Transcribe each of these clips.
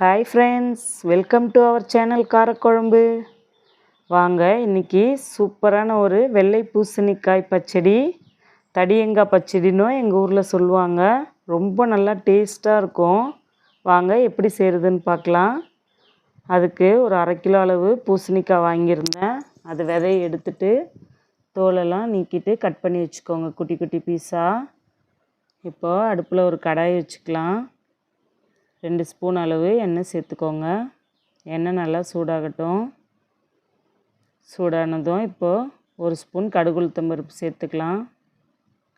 Hi friends welcome to our channel காரக்குழம்பு வாங்க இன்றைக்கி சூப்பரான ஒரு வெள்ளை பூசணிக்காய் பச்சடி தடியங்காய் பச்சடின்னும் எங்கள் ஊரில் சொல்லுவாங்க. ரொம்ப நல்லா டேஸ்ட்டாக இருக்கும். வாங்க எப்படி செய்கிறதுன்னு பார்க்கலாம். அதுக்கு ஒரு அரை கிலோ அளவு பூசணிக்காய் வாங்கியிருந்தேன். அது விதையை எடுத்துட்டு தோலெல்லாம் நீக்கிட்டு கட் பண்ணி வச்சுக்கோங்க குட்டி குட்டி பீஸாக இப்போது அடுப்பில் ஒரு கடாய் வச்சுக்கலாம். ரெண்டு ஸ்பூன் அளவு எண்ணெய் சேர்த்துக்கோங்க. எண்ணெய் நல்லா சூடாகட்டும். சூடானதும் இப்போது ஒரு ஸ்பூன் கடுகு உளுத்தம் பருப்பு சேர்த்துக்கலாம்.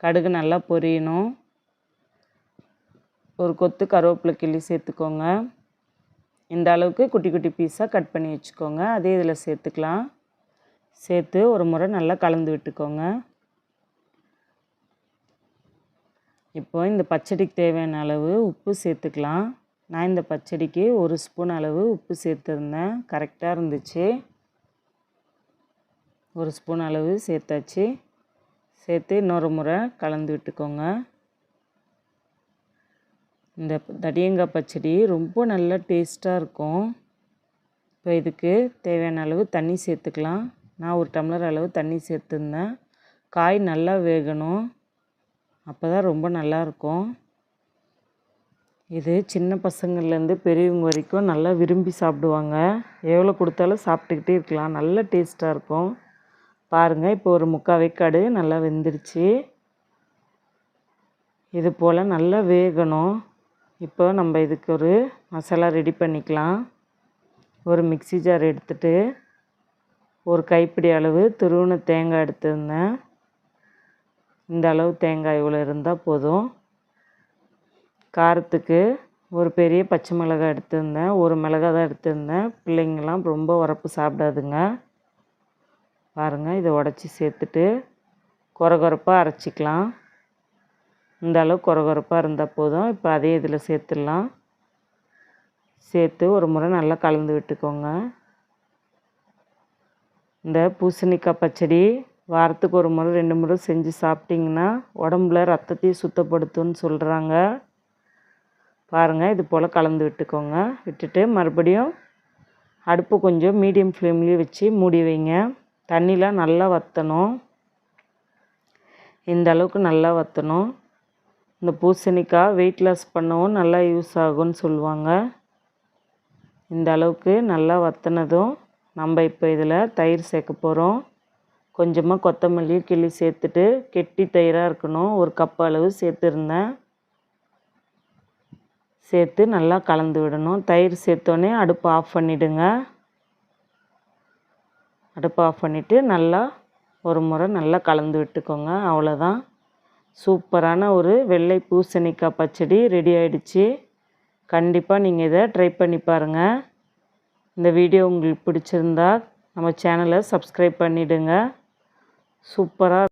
கடுகு நல்லா பொரியணும். ஒரு கொத்து கருவேப்பிலை கிள்ளி சேர்த்துக்கோங்க. இந்த அளவுக்கு குட்டி குட்டி பீஸாக கட் பண்ணி வச்சுக்கோங்க. அதே இதில் சேர்த்துக்கலாம். சேர்த்து ஒரு முறை நல்லா கலந்து விட்டுக்கோங்க. இப்போ இந்த பச்சடிக்கு தேவையான அளவு உப்பு சேர்த்துக்கலாம். நான் இந்த பச்சடிக்கு ஒரு ஸ்பூன் அளவு உப்பு சேர்த்துருந்தேன். கரெக்டாக இருந்துச்சு. ஒரு ஸ்பூன் அளவு சேர்த்தாச்சு. சேர்த்து இன்னொரு முறை கலந்து விட்டுக்கோங்க. இந்த தடியங்காய் பச்சடி ரொம்ப நல்லா டேஸ்ட்டாக இருக்கும். இப்போ இதுக்கு தேவையான அளவு தண்ணி சேர்த்துக்கலாம். நான் ஒரு டம்ளர் அளவு தண்ணி சேர்த்துருந்தேன். காய் நல்லா வேகணும். அப்போ தான் ரொம்ப நல்லாயிருக்கும் இது சின்ன பசங்கள்லேருந்து பெரியவங்க வரைக்கும் நல்லா விரும்பி சாப்பிடுவாங்க. எவ்வளோ கொடுத்தாலும் சாப்பிட்டுக்கிட்டே இருக்கலாம். நல்ல டேஸ்ட்டாக இருக்கும். பாருங்கள் இப்போ ஒரு முக்கால் வேக்காடு நல்லா வெந்துருச்சு. இது போல் நல்லா வேகணும். இப்போ நம்ம இதுக்கு ஒரு மசாலா ரெடி பண்ணிக்கலாம். ஒரு மிக்சி ஜார் எடுத்துகிட்டு ஒரு கைப்பிடி அளவு துருவன தேங்காய் எடுத்துருந்தேன். இந்த அளவு தேங்காய் இவ்வளோ இருந்தால் போதும். காரத்துக்கு ஒரு பெரிய பச்சை மிளகாய் எடுத்திருந்தேன். ஒரு மிளகாய் தான் எடுத்திருந்தேன். பிள்ளைங்கள்லாம் ரொம்ப உரப்பு சாப்பிடாதுங்க. பாருங்கள் இதை உடச்சி சேர்த்துட்டு குறகுறப்பாக அரைச்சிக்கலாம். இந்த அளவு குறகுறப்பாக இருந்தால் போதும். இப்போ அதே இதில் சேர்த்துடலாம். சேர்த்து ஒரு முறை நல்லா கலந்து விட்டுக்கோங்க. இந்த பூசணிக்காய் பச்சடி வாரத்துக்கு ஒரு முறை ரெண்டு முறை செஞ்சு சாப்பிட்டிங்கன்னா உடம்புல ரத்தத்தையும் சுத்தப்படுத்தும்னு சொல்கிறாங்க பாருங்கள் இது போல் கலந்து விட்டுக்கோங்க. விட்டுட்டு மறுபடியும் அடுப்பு கொஞ்சம் மீடியம் ஃப்ளேம்லேயே வச்சு மூடி வைங்க. தண்ணிலாம் நல்லா வற்றணும் இந்த அளவுக்கு நல்லா வற்றணும் இந்த பூசணிக்காய் வெயிட் லாஸ் பண்ணவும் நல்லா யூஸ் ஆகும்னு சொல்லுவாங்க. இந்த அளவுக்கு நல்லா வற்றினதும் நம்ம இப்போ இதில் தயிர் சேர்க்க போகிறோம் கொஞ்சமாக கொத்தமல்லியும் கிள்ளி சேர்த்துட்டு கெட்டி தயிராக இருக்கணும். ஒரு கப் அளவு சேர்த்துருந்தேன். சேர்த்து நல்லா கலந்து விடணும். தயிர் சேர்த்தோன்னே அடுப்பு ஆஃப் பண்ணிவிடுங்க அடுப்பு ஆஃப் பண்ணிவிட்டு நல்லா ஒரு முறை நல்லா கலந்து விட்டுக்கோங்க. அவ்வளோதான். சூப்பரான ஒரு வெள்ளை பூசணிக்காய் பச்சடி ரெடி ஆகிடுச்சி கண்டிப்பாக நீங்கள் இதை ட்ரை பண்ணி பாருங்கள் இந்த வீடியோ உங்களுக்கு பிடிச்சிருந்தா நம்ம சேனலை சப்ஸ்கிரைப் பண்ணிவிடுங்க சூப்பராக